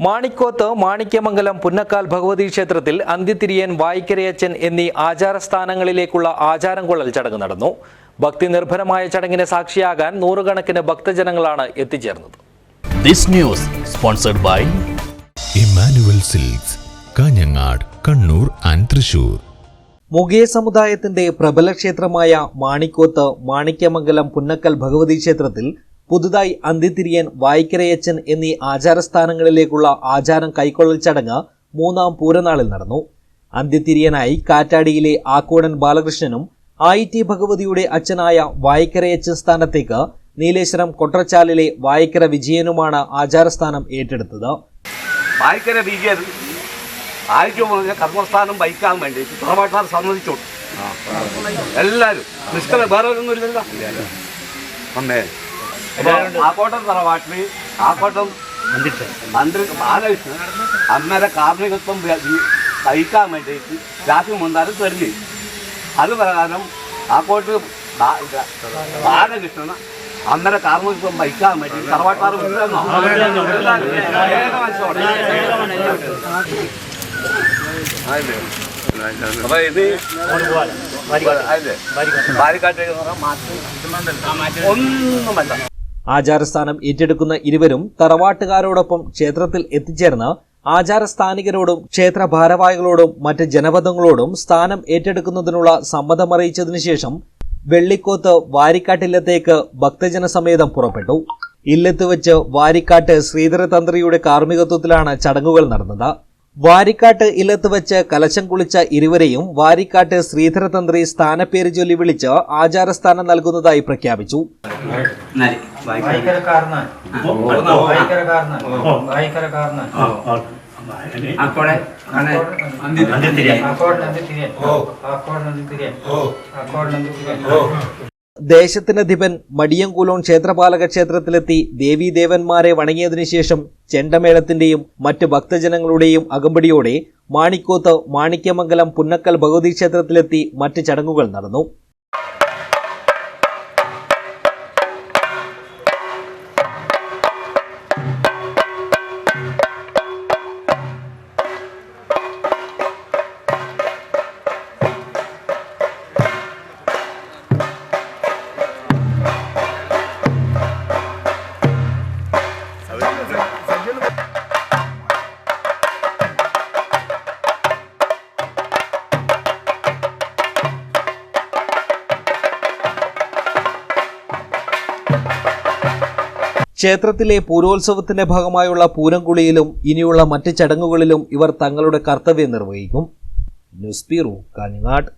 മാണിക്കോത്ത് മാണിക്യമംഗലം പുന്നക്കാൽ ഭഗവതി ക്ഷേത്രത്തിൽ അന്ത്യതിരിയൻ വായിക്കരയച്ചൻ എന്നീ ആചാരസ്ഥാനങ്ങളിലേക്കുള്ള ആചാരം കൊള്ളൽ ചടങ്ങ് നടന്നു. ഭക്തി നിർഭരമായ ചടങ്ങിന് സാക്ഷിയാകാൻ നൂറുകണക്കിന് ഭക്തജനങ്ങളാണ് എത്തിച്ചേർന്നത്. Silks Kanhangad Kannur and Thrissur. മുഗേ സമുദായത്തിന്റെ പ്രബല ക്ഷേത്രമായ മാണിക്കോത്ത് മാണിക്യമംഗലം പുന്നക്കൽ ഭഗവതി ക്ഷേത്രത്തിൽ പുതുതായി അന്തിത്തിരിയൻ വായിക്കരയച്ചൻ എന്നീ ആചാരസ്ഥാനങ്ങളിലേക്കുള്ള ആചാരം കൈക്കൊള്ളൽ ചടങ്ങ് മൂന്നാം പൂരനാളിൽ നടന്നു. അന്ത്യതിരിയനായി കാറ്റാടിയിലെ ആക്കോടൻ ബാലകൃഷ്ണനും ഐ ടി ഭഗവതിയുടെ അച്ഛനായ വായിക്കരയച്ചൻ സ്ഥാനത്തേക്ക് നീലേശ്വരം കൊട്ടച്ചാലിലെ വായിക്കര വിജയനുമാണ് ആചാരസ്ഥാനം ഏറ്റെടുത്തത്. വായിക്കര വിജയൻ ആയിരിക്കും കർമ്മസ്ഥാനം വഹിക്കാൻ വേണ്ടി തറവാട്ടാർ സമ്മതിച്ചു. എല്ലാവരും നിഷ്കള വേറെ ഒന്നും ഇല്ലല്ലോ. അമ്മേ. ആക്കോട്ടം തറവാട്ടിൽ ആക്കോട്ടം മന്ത്രി ബാലകൃഷ്ണൻ അമ്മയുടെ കാർമ്മികത്വം സഹിക്കാൻ വേണ്ടിയിട്ട് രാത്രി മുണ്ടാരം തെരഞ്ഞു അത് പ്രകാരം ആക്കോട്ട് ബാലകൃഷ്ണൻ അമ്മയുടെ കാർമ്മികത്വം വഹിക്കാൻ വേണ്ടി തറവാട്ടാർ വിട്ടുതന്നോ? എല്ലാവരും ഏക മനസ്സോടെ. അപ്പൊ ഇത് അതെ ബാരിക്കാട്ടേക്ക് മാറ്റി ഒന്നും വേണ്ട ആചാരസ്ഥാനം ഏറ്റെടുക്കുന്ന ഇരുവരും തറവാട്ടുകാരോടൊപ്പം ക്ഷേത്രത്തിൽ എത്തിച്ചേർന്ന് ആചാരസ്ഥാനികരോടും ക്ഷേത്ര ഭാരവാഹികളോടും മറ്റ് ജനപദങ്ങളോടും സ്ഥാനം ഏറ്റെടുക്കുന്നതിനുള്ള സമ്മതമറിയിച്ചതിനു ശേഷം വെള്ളിക്കോത്ത് വാരിക്കാട്ടില്ലത്തേക്ക് ഭക്തജനസമേതം പുറപ്പെട്ടു. ഇല്ലത്ത് വെച്ച് വാരിക്കാട്ട് ശ്രീധരതന്ത്രിയുടെ കാർമ്മികത്വത്തിലാണ് ചടങ്ങുകൾ നടന്നത്. വാരിക്കാട്ട് ഇല്ലത്ത് വെച്ച് കലശം കുളിച്ച ഇരുവരെയും വാരിക്കാട്ട് ശ്രീധരതന്ത്രി സ്ഥാനപ്പേര് ചൊല്ലി വിളിച്ച് ആചാരസ്ഥാനം നൽകുന്നതായി പ്രഖ്യാപിച്ചു അക്കോടെ ദേശത്തിനധിപൻ മടിയങ്കുലോൺ ക്ഷേത്രപാലക ക്ഷേത്രത്തിലെത്തി ദേവീദേവന്മാരെ വണങ്ങിയതിനു ശേഷം ചെണ്ടമേളത്തിന്റെയും മറ്റ് ഭക്തജനങ്ങളുടെയും അകമ്പടിയോടെ മാണിക്കോത്ത് മാണിക്യമംഗലം പുന്നക്കൽ ഭഗവതി ക്ഷേത്രത്തിലെത്തി മറ്റ് ചടങ്ങുകൾ നടന്നു. ക്ഷേത്രത്തിലെ പൂരോത്സവത്തിന്റെ ഭാഗമായുള്ള പൂരംകുളിയിലും ഇനിയുള്ള മറ്റ് ചടങ്ങുകളിലും ഇവർ തങ്ങളുടെ കർത്തവ്യം നിർവഹിക്കും. News bureau Kanhangad.